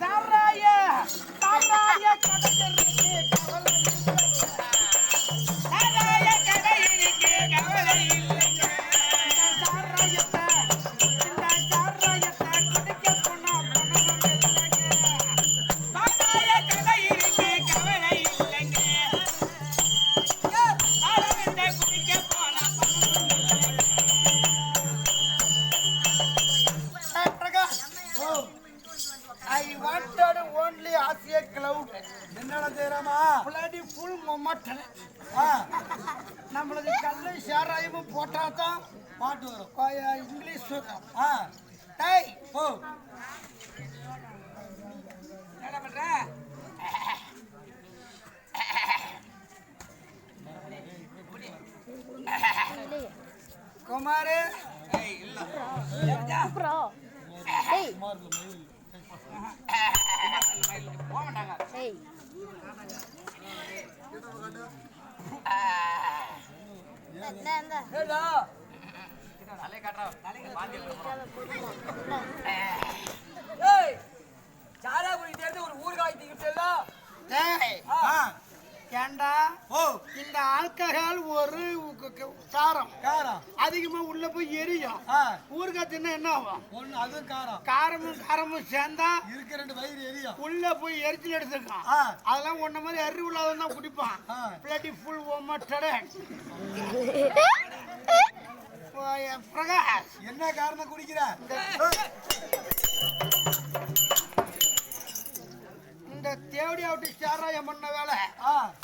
சாராய சாராய கடையிருக்கு கவலை. As a cloud. என்னடா செய்யறாமா full momentum. ஆ. நம்மளுக்கு கல்லு சாராயமும் போட்டாதான் பாட்டு வரும். கொய- இங்கிலீஷ் வரும் ஆ. டேய். ஓ. என்ன பண்ற? குமாரு. அப்புறம் சாரா குடிக்கிறது ஒரு ஊறுகாய் தீக்கிட்டல டேய் ஆ. ஏண்டா? ஓ. இந்த ஆல்கஹால் ஒரு காரம் காரம். அதிகமா உள்ள போய் எரியும். ஆ. ஊறுகாய் தின்னா என்ன ஆகும்? ஒண்ணு அதுவும் காரம். காரமும் காரமும் சேர்ந்தா இருக்க ரெண்டு வயிறு எரியும். உள்ள போய் எரிச்சல் எடுத்துருக்கான் ஆ. அதெல்லாம் உன்ன மாதிரி அறிவு இல்லாதவன் தான் குடிப்பான். ஆ. Bloody full ஓமட்டட Prakash. என்ன காரணம் குடிக்கிற? இந்த தேவடி அவுட்டு சாராயம் பண்ண வேலை?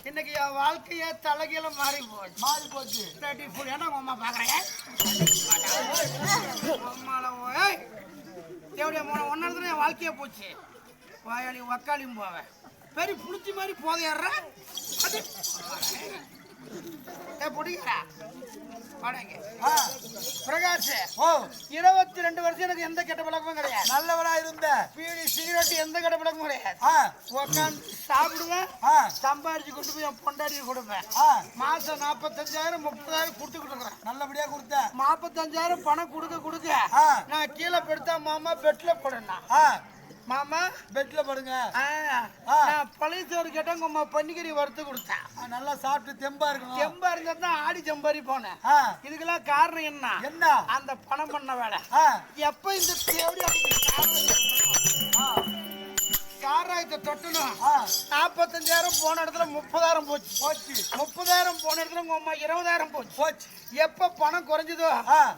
இன்னைக்கு என் வாழ்க்கையே தலைகீழ மாறி போச்சு. மாறி போச்சு. பிளடி ஃபுல் ஏன்னா உங்க அம்மா பாக்குறேன் அம்மால ஓய் தேவடியா போன ஒன்னால என் வாழ்க்கையே போச்சு. வாயாளி வக்காளியும் போவேன். பெரிய புளிச்சி மாதிரி போதையற அது பிரகாஷ் இருபத்தி ரெண்டு வருஷம் எனக்கு எந்த கெட்ட பழக்கமும் கிடையாது. நல்லவனா இருந்த. பீடி சிகரெட் எந்த கெட்ட பழக்கமும் கிடையாது. உட்காந்து சாப்பிடுவேன் சம்பாரிச்சு கொண்டு போய் பொண்டாட்டிக்கு கொடுப்பேன். மாசம் நாற்பத்தஞ்சாயிரம் முப்பதாயிரம் கொடுத்துக்கிட்டு இருக்கிறேன் நல்லபடியா கொடுத்த. நாற்பத்தஞ்சாயிரம் பணம் கொடுக்க கொடுக்க. நான் கீழே படுத்தா மாமா பெட்ல போடுனா ஆ. மாமா பெட்ல படுங்க. நான் பழைய சோறு கேட்டேன் உங்க அம்மா பன்னிக்கறி வறுத்து கொடுத்தேன் நல்லா சாப்பிட்டு தெம்பா இருக்கணும். செம்பா இருந்தா தான் ஆடி செம்பாரி போனேன். இதுக்கெல்லாம் காரணம் என்ன? என்ன? அந்த பணம் பண்ண வேலை. எப்ப இந்த தேவடி அப்படி சாராயத்தை தொட்டணும். நாற்பத்தஞ்சாயிரம் போன இடத்துல முப்பதாயிரம் போச்சு. போச்சு. முப்பதாயிரம் போன இடத்துல உங்க அம்மா இருபதாயிரம் போச்சு. போச்சு. எப்ப பணம் குறைஞ்சதோ.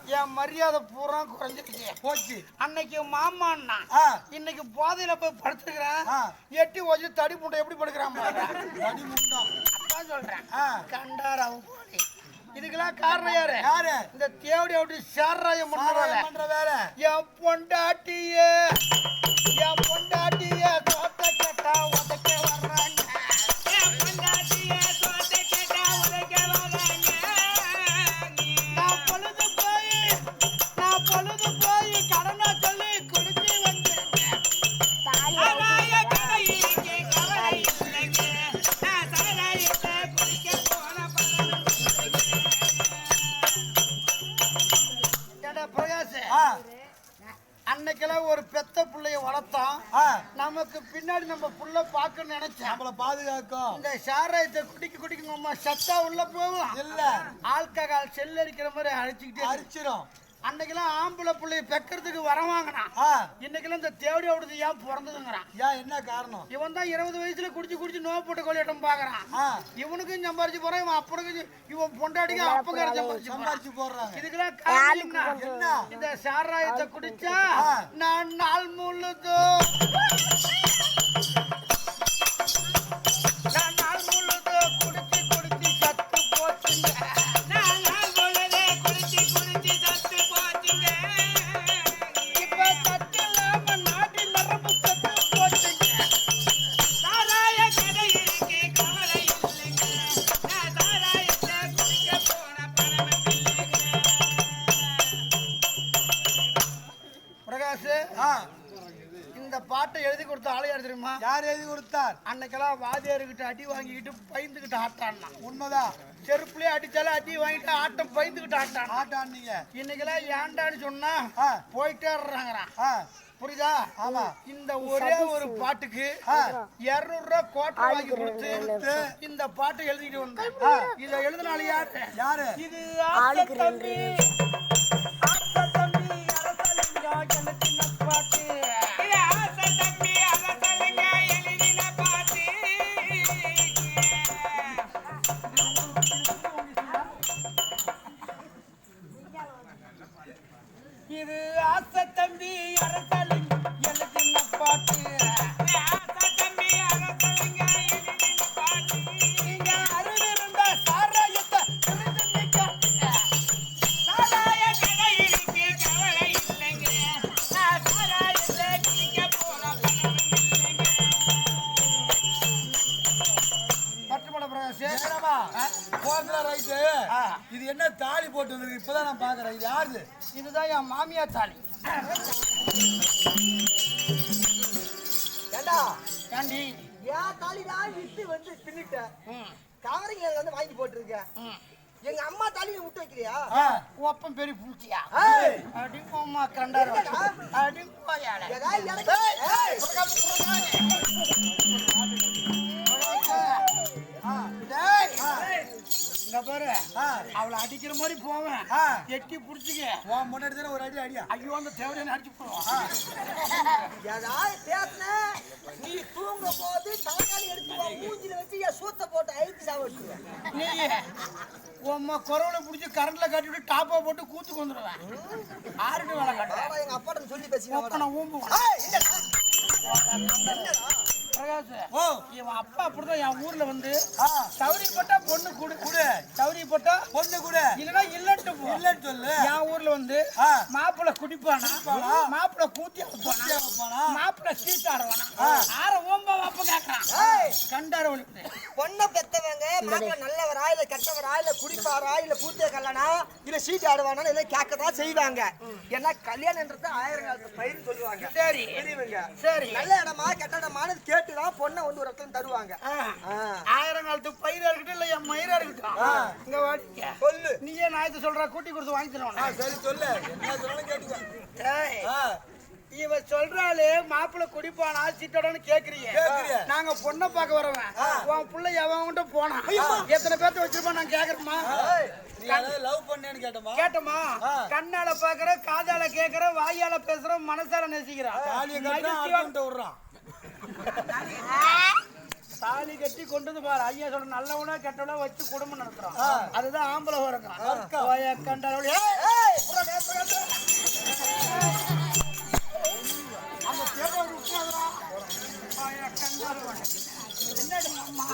என் மரியாதை பூரா குறைஞ்சிருச்சு. போச்சு. அன்னைக்கு மாமான்னா இன்னைக்கு போதையில போய் படுத்துக்கிறேன். ஆ. எட்டி வச்சு தடி முட்டை எப்படி படுக்கிறான். அடி முட்டம் அதான் சொல்றேன். போலி. இதுக்கெல்லாம் காரணம் யாரு? யாரு? இந்த தேவடி அப்படி சாராயம் பண்ற வேலை. என் பொண்டாட்டிய. நம்ம புள்ள பார்க்கணும்னு நினைச்சேன். நம்மள பாதுகாக்கும் இந்த சாராயத்தை குடிக்க குடிக்க அம்மா சத்தா உள்ள போகும் இல்ல. ஆல்கஹால் செல்லரிக்கிற மாதிரி அழைச்சிக்கிட்டே. அரிச்சிரும். அன்னைக்கெல்லாம் ஆம்பளை புள்ளைய பெக்கிறதுக்கு வர வாங்கினான். ஆ. இன்னைக்கெல்லாம் இந்த தேவடி ஓடுது ஏன் பிறந்ததுங்கிறான். ஏன் என்ன காரணம்? இவன் தான் இருபது வயசுல குடிச்சு குடிச்சு நோய் போட்டு கொள்ளிட்டம் பாக்குறான் இவனுக்கும் சம்பாரிச்சு போறான் இவன் அப்பனுக்கும் இவன் பொண்டாட்டிக்கும் அப்பங்கார சம்பாரிச்சு போடுறாங்க. இதுக்கெல்லாம் காரணம்? என்ன? இந்த சாராயத்தை குடிச்சா. நான் நாள் முழுதும் Thank you. தெரியுமா? யார் எழுதி கொடுத்தார்? அன்னைக்கெல்லாம் வாதியாருக்கிட்ட அடி வாங்கிக்கிட்டு பயந்துகிட்டு ஆட்டான்னா. உண்மைதான் செருப்புலயே அடிச்சாலும் அடி வாங்கிட்டு ஆட்டம் பயந்துகிட்டு ஆட்டான் ஆட்டான்னீங்க. இன்னைக்கெல்லாம் ஏன்டான்னு சொன்னா ஆ. போயிட்டே இருறாங்கறான் ஆ, புரியுதா? ஆமா. இந்த ஒரே ஒரு பாட்டுக்கு. இருநூறு ரூபாய் கோட்டை வாங்கி கொடுத்து இந்த பாட்டை எழுதிட்டு வந்தேன். இத எழுதினால யாரு? யாரு? இது ஆசை தம்பி. ஆசை தம்பி சின்ன பாட்டு. இது ஆசை தம்பி அரசல யாருது இதுதான் என் மாமியார் தாலி. ஏண்டா? ஏண்டி? ஏன் தாலிடா விட்டு வந்து தின்னுட்ட. ம், கவரிங்க வந்து வாங்கி போட்டிருக்க. எங்க அம்மா தாலியை விட்டு வைக்கிறியா? ஒப்பம் பெரிய பூச்சியா? ஏய், அடி போம்மா கண்டாரு இங்க பாரு. அவளை அடிக்கிற மாதிரி போவேன். எட்டி புடிச்சுக்க. உன் முன்னாடி தானே ஒரு அடி அடியா? ஐயோ அந்த தேவையான அடிச்சு போடுவான் ஏடா, பேசுன, நீ தூங்கும் போது தலைகாணி எடுத்து மூஞ்சில வச்சு என் சூத்தை போட்டு அழுத்தி சாப்பிட்டுருவேன் நீ உம்மா குறவனை பிடிச்சி கரண்ட்ல கட்டிவிட்டு டாப்பா போட்டு கூத்துக்கு வந்துடுவேன் ஆறுட்டு வேலை கட்டுறேன். எங்க அப்பாட்ட சொல்லி பேசினா ஒப்பனை ஊம்புவான் பிரகாஷ் ஓ. இவன் அப்பா அப்படிதான் என் ஊர்ல வந்து ஆ, சௌரியப்பட்டா பொண்ணு கொடு. குடு. சௌரியப்பட்டா பொண்ணு கூட. இல்லைன்னா இல்லன்ட்டு போ. இல்லன்னு சொல்லு. என் ஊர்ல வந்து. மாப்பிள்ளை குடிப்பானா? மாப்பிள்ளை கூத்தி வைப்பானா? மாப்பிள்ளை சீட் ஆடுவானா. ஆற ஓம்ப வாப்ப கேக்குறான். கண்டார ஒழிப்பு. பொண்ணை பெத்தவங்க மாப்பிள்ள நல்லவரா இல்ல கெட்டவரா இல்ல குடிப்பாரா இல்ல கூத்தே கல்லனா இல்ல சீட்டு ஆடுவானா இதை கேட்கதான் செய்வாங்க. ஏன்னா கல்யாணம்ன்றது ஆயிரம் காலத்து பயிர் சொல்லுவாங்க. சரி. பெரியவங்க சரி. நல்ல இடமா கெட்ட இடமானு கேட்டுதான் பொண்ணை வந்து ஒரு இடத்துல தருவாங்க. ஆயிரம் காலத்து பயிரா இருக்கட்டும் இல்ல என் மயிரா இருக்கட்டும். இங்க வாடிக்க சொல்லு. நீயே நாயத்தை சொல்ற கூட்டி கொடுத்து வாங்கி தருவானா சரி சொல்லு. என்ன சொன்னாலும் கேட்டுக்கோ. இவ சொல்றாளே மாப்பிள்ளை குடிப்பானா சீட்டோடன்னு கேக்குறீங்க. நாங்க பொண்ணை பார்க்க வரவன் உன் புள்ள எவன்கிட்ட போனான் எத்தனை பேர்த்த வச்சிருப்பான் நான் கேக்குறேமா லவ் பண்ணேன்னு கேட்டமா? கேட்டமா? ஆ. கண்ணால பாக்குற காதால கேக்குற வாயால பேசுற மனசால நேசிக்கிறான் தாலி கட்டி கொண்டு வந்து பாரு. ஐயா சொல்ற நல்லவனா கெட்டவனா வச்சு குடும்பம் நடத்துறான். அதுதான் ஆம்பளை. வரக்கான் கண்டாரோட என்ன